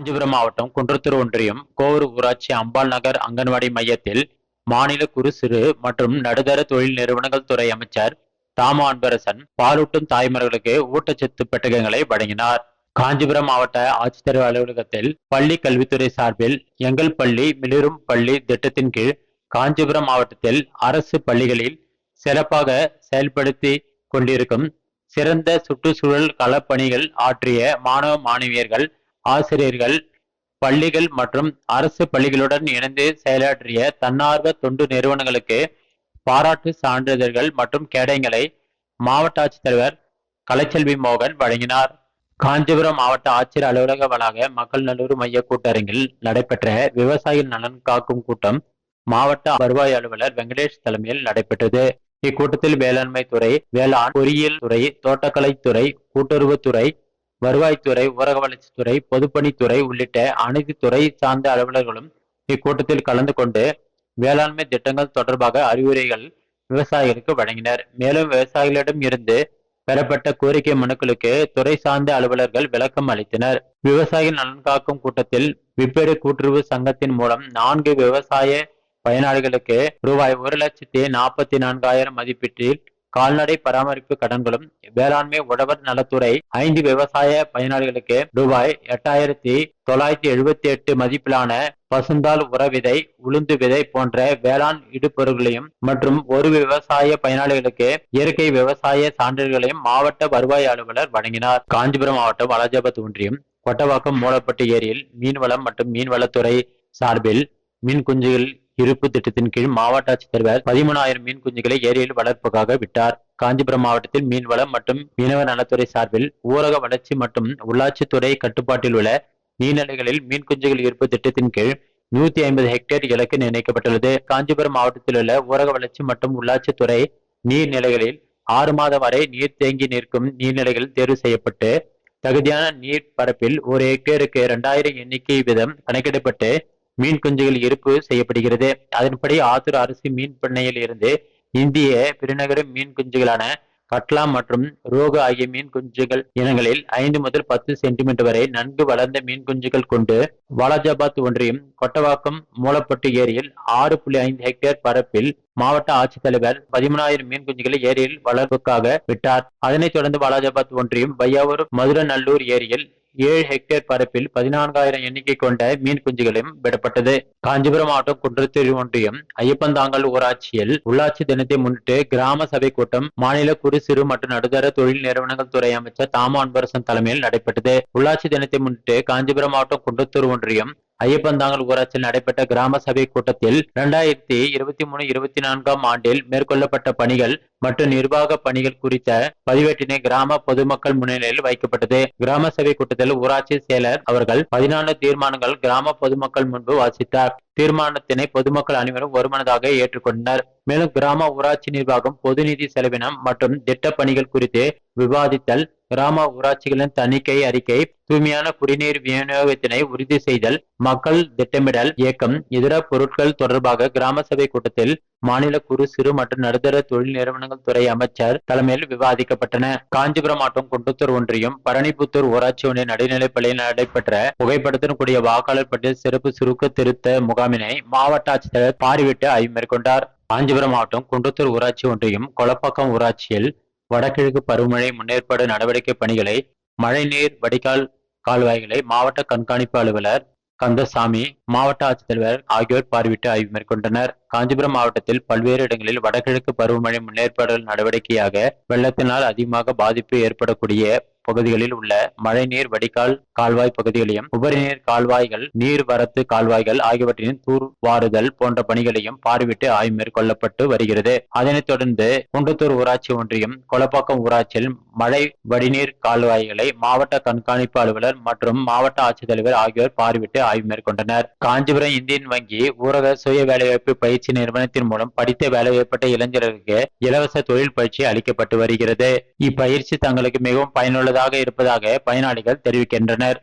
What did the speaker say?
காஞ்சிபுரம் மாவட்டம் குன்றத்தூர் ஒன்றியம் கோவூர் ஊராட்சி அம்பாள் நகர் அங்கன்வாடி மையத்தில் மாநில குறு சிறு மற்றும் நடுத்தர தொழில் நிறுவனங்கள் துறை அமைச்சர் தாமா அன்பரசன் பாலூட்டும் தாய்மார்களுக்கு ஊட்டச்சத்து பெட்டகங்களை வழங்கினார். காஞ்சிபுரம் மாவட்ட ஆட்சித்தலைவர் அலுவலகத்தில் பள்ளி கல்வித்துறை சார்பில் எங்கள் பள்ளி மிளிரும் பள்ளி திட்டத்தின் கீழ் காஞ்சிபுரம் மாவட்டத்தில் அரசு பள்ளிகளில் சிறப்பாக செயல்படுத்தி கொண்டிருக்கும் சிறந்த சுற்றுச்சூழல் களப்பணிகள் ஆற்றிய மாணவ மாணவியர்கள் ஆசிரியர்கள் பள்ளிகள் மற்றும் அரசு பள்ளிகளுடன் இணைந்து செயலாற்றிய தன்னார்வ தொண்டு நிறுவனங்களுக்கு பாராட்டு சான்றிதழ்கள் மற்றும் கேடயங்களை மாவட்ட ஆட்சித்தலைவர் கலைச்செல்வி மோகன் வழங்கினார். காஞ்சிபுரம் மாவட்ட ஆட்சியர் அலுவலக வளாக மக்கள் நல்லூர் மைய கூட்டரங்கில் நடைபெற்ற விவசாயி நலன் காக்கும் கூட்டம் மாவட்ட வருவாய் அலுவலர் வெங்கடேஷ் தலைமையில் நடைபெற்றது. இக்கூட்டத்தில் வேளாண்மை துறை வேளாண் பொறியியல் துறை தோட்டக்கலைத்துறை கூட்டுறவுத்துறை வருவாய்த்துறை ஊரக வளர்ச்சித்துறை பொதுப்பணித்துறை உள்ளிட்ட அனைத்து துறை சார்ந்த அலுவலர்களும் இக்கூட்டத்தில் கலந்து கொண்டு வேளாண்மை திட்டங்கள் தொடர்பாக அறிவுரைகள் விவசாயிகளுக்கு வழங்கினர். மேலும் விவசாயிகளிடம் இருந்து பெறப்பட்ட கோரிக்கை மனுக்களுக்கு துறை சார்ந்த அலுவலர்கள் விளக்கம் அளித்தனர். விவசாயிகள் நலன் காக்கும் கூட்டத்தில் விப்பேறு கூட்டுறவு சங்கத்தின் மூலம் நான்கு விவசாய பயனாளிகளுக்கு ரூபாய் ஒரு லட்சத்தி நாற்பத்தி நான்காயிரம் மதிப்பீட்டில் கால்நடை பராமரிப்பு கடன்களும் வேளாண்மை உழவர் நலத்துறை ஐந்து விவசாய பயனாளிகளுக்கு ரூபாய் எட்டாயிரத்தி தொள்ளாயிரத்தி எழுபத்தி எட்டு மதிப்பிலான பசுந்தால் உர விதை உளுந்து விதை போன்ற வேளாண் இடுபொருள்களையும் மற்றும் ஒரு விவசாய பயனாளிகளுக்கு இயற்கை விவசாய சான்றிதழ்களையும் மாவட்ட வருவாய் அலுவலர் வழங்கினார். காஞ்சிபுரம் மாவட்டம் வளஜாபத் ஒன்றியம் கொட்டவாக்கம் மூலப்பட்டு ஏரியில் மீன்வளம் மற்றும் மீன்வளத்துறை சார்பில் மீன் குஞ்சுகள் இருப்பு திட்டத்தின் கீழ் மாவட்ட ஆட்சித்தலைவர் பதிமூணாயிரம் மீன் குஞ்சுகளை ஏரியில் வளர்ப்புக்காக விட்டார். காஞ்சிபுரம் மாவட்டத்தில் மீன்வளம் மற்றும் மீனவ நலத்துறை சார்பில் ஊரக வளர்ச்சி மற்றும் உள்ளாட்சித்துறை கட்டுப்பாட்டில் உள்ள நீர்நிலைகளில் மீன் குஞ்சுகள் இருப்பு திட்டத்தின் கீழ் நூத்தி ஐம்பது ஹெக்டேர் இலக்கு நிர்ணயிக்கப்பட்டுள்ளது. காஞ்சிபுரம் மாவட்டத்தில் உள்ள ஊரக வளர்ச்சி மற்றும் உள்ளாட்சித்துறை நீர்நிலைகளில் ஆறு மாதம் வரை நீர் தேங்கி நிற்கும் நீர்நிலைகள் தேர்வு செய்யப்பட்டு தகுதியான நீர் பரப்பில் ஒரு ஹெக்டேருக்கு இரண்டாயிரம் எண்ணிக்கை வீதம் கணக்கிடப்பட்டு மீன் குஞ்சுகள் இருப்பு செய்யப்படுகிறது. அதன்படி ஆத்தூர் அரசு மீன் பண்ணையில் இருந்து இந்திய பெருநகர மீன் குஞ்சுகளான கட்லா மற்றும் ரோகு ஆகிய மீன் குஞ்சுகள் இனங்களில் ஐந்து முதல் பத்து சென்டிமீட்டர் வரை நன்கு வளர்ந்த மீன் குஞ்சுகள் கொண்டு வாலாஜாபாத் ஒன்றியம் கொட்டவாக்கம் மூலப்பட்டு ஏரியில் ஆறு புள்ளி ஐந்து ஹெக்டேர் பரப்பில் மாவட்ட ஆட்சித்தலைவர் பதிமூணாயிரம் மீன் குஞ்சுகளை ஏரியில் வளர்ப்புக்காக விட்டார். அதனைத் தொடர்ந்து வாலாஜாபாத் ஒன்றியம் பையாவூர் மதுரநல்லூர் ஏரியில் ஏழு ஹெக்டேர் பரப்பில் பதினான்காயிரம் எண்ணிக்கை கொண்ட மீன் குஞ்சுகளும் விடப்பட்டது. காஞ்சிபுரம் மாவட்டம் குன்றத்தூர் ஒன்றியம் ஐயப்பந்தாங்கல் ஊராட்சியில் உள்ளாட்சி தினத்தை முன்னிட்டு கிராம சபை கூட்டம் மாநில குறு சிறு மற்றும் நடுத்தர தொழில் நிறுவனங்கள் துறை அமைச்சர் தாம அன்பரசன் தலைமையில் நடைபெற்றது. உள்ளாட்சி தினத்தை முன்னிட்டு காஞ்சிபுரம் மாவட்டம் குன்றத்தூர் ஒன்றியம் ஐயப்பந்தாங்கல் ஊராட்சியில் நடைபெற்ற கிராம சபை கூட்டத்தில் இரண்டாயிரத்தி இருபத்தி மூணு இருபத்தி நான்காம் ஆண்டில் மேற்கொள்ளப்பட்ட பணிகள் மற்றும் நிர்வாக பணிகள் குறித்த பதிவேட்டினை கிராம பொதுமக்கள் முன்னிலையில் வைக்கப்பட்டது. கிராம சபை கூட்டத்தில் ஊராட்சி செயலர் அவர்கள் பதினான்கு தீர்மானங்கள் கிராம பொதுமக்கள் முன்பு வாசித்தார். தீர்மானத்தினை பொதுமக்கள் அனைவரும் ஒருமனதாக ஏற்றுக்கொண்டனர். மேலும் கிராம ஊராட்சி நிர்வாகம் பொதுநிதி செலவினம் மற்றும் திட்ட பணிகள் குறித்து விவாதித்தல் கிராம ஊராட்சிகளின் தணிக்கை அறிக்கை தூய்மையான குடிநீர் விநியோகத்தினை உறுதி செய்தல் மக்கள் திட்டமிடல் இயக்கம் இதர பொருட்கள் தொடர்பாக கிராம சபை கூட்டத்தில் மாநில குறு சிறு மற்றும் நடுத்தர தொழில் நிறுவனங்கள் துறை அமைச்சர் தலைமையில் விவாதிக்கப்பட்டன. காஞ்சிபுரம் மாவட்டம் குண்டத்தூர் ஒன்றியம் பரணிபுத்தூர் ஊராட்சி ஒன்றிய நடுநிலைப்பள்ளியில் நடைபெற்ற புகைப்படத்துடன் கூடிய வாக்காளர் பட்டியல் சிறப்பு சுருக்க திருத்த முகாமினை மாவட்ட ஆட்சித்தலைவர் பார்வையிட்டு ஆய்வு மேற்கொண்டார். காஞ்சிபுரம் மாவட்டம் குண்டத்தூர் ஊராட்சி ஒன்றியம் கொலப்பாக்கம் ஊராட்சியில் வடகிழக்கு பருவமழை முன்னேற்பாடு நடவடிக்கை பணிகளை மழைநீர் வடிகால் கால்வாய்களை மாவட்ட கண்காணிப்பு அலுவலர் கந்தசாமி மாவட்ட ஆட்சித்தலைவர் ஆகியோர் பார்வையிட்டு ஆய்வு மேற்கொண்டனர். காஞ்சிபுரம் மாவட்டத்தில் பல்வேறு இடங்களில் வடகிழக்கு பருவமழை முன்னேற்பாடுகள் நடவடிக்கையாக வெள்ளத்தினால் அதிகமாக பாதிப்பு ஏற்படக்கூடிய பகுதிகளில் உள்ள மழைநீர் வடிகால் கால்வாய் பகுதிகளையும் உபரிநீர் கால்வாய்கள் நீர்வரத்து கால்வாய்கள் ஆகியவற்றின் தூர்வாறுதல் போன்ற பணிகளையும் பார்வையிட்டு ஆய்வு மேற்கொள்ளப்பட்டு வருகிறது. அதனைத் தொடர்ந்து குன்றத்தூர் ஊராட்சி ஒன்றியம் கொலப்பாக்கம் ஊராட்சியில் மழை வடிநீர் கால்வாய்களை மாவட்ட கண்காணிப்பு அலுவலர் மற்றும் மாவட்ட ஆட்சித்தலைவர் ஆகியோர் பார்வையிட்டு ஆய்வு மேற்கொண்டனர். காஞ்சிபுரம் இந்தியன் வங்கி ஊரக சுய வேலைவாய்ப்பு பயிற்சி நிறுவனத்தின் மூலம் படித்த வேலைவாய்ப்பட்ட இளைஞர்களுக்கு இலவச தொழில் பயிற்சி அளிக்கப்பட்டு வருகிறது. இப்பயிற்சி தங்களுக்கு மிகவும் பயனுள்ளதாக இருப்பதாக பயனாளிகள் தெரிவிக்கின்றனர்.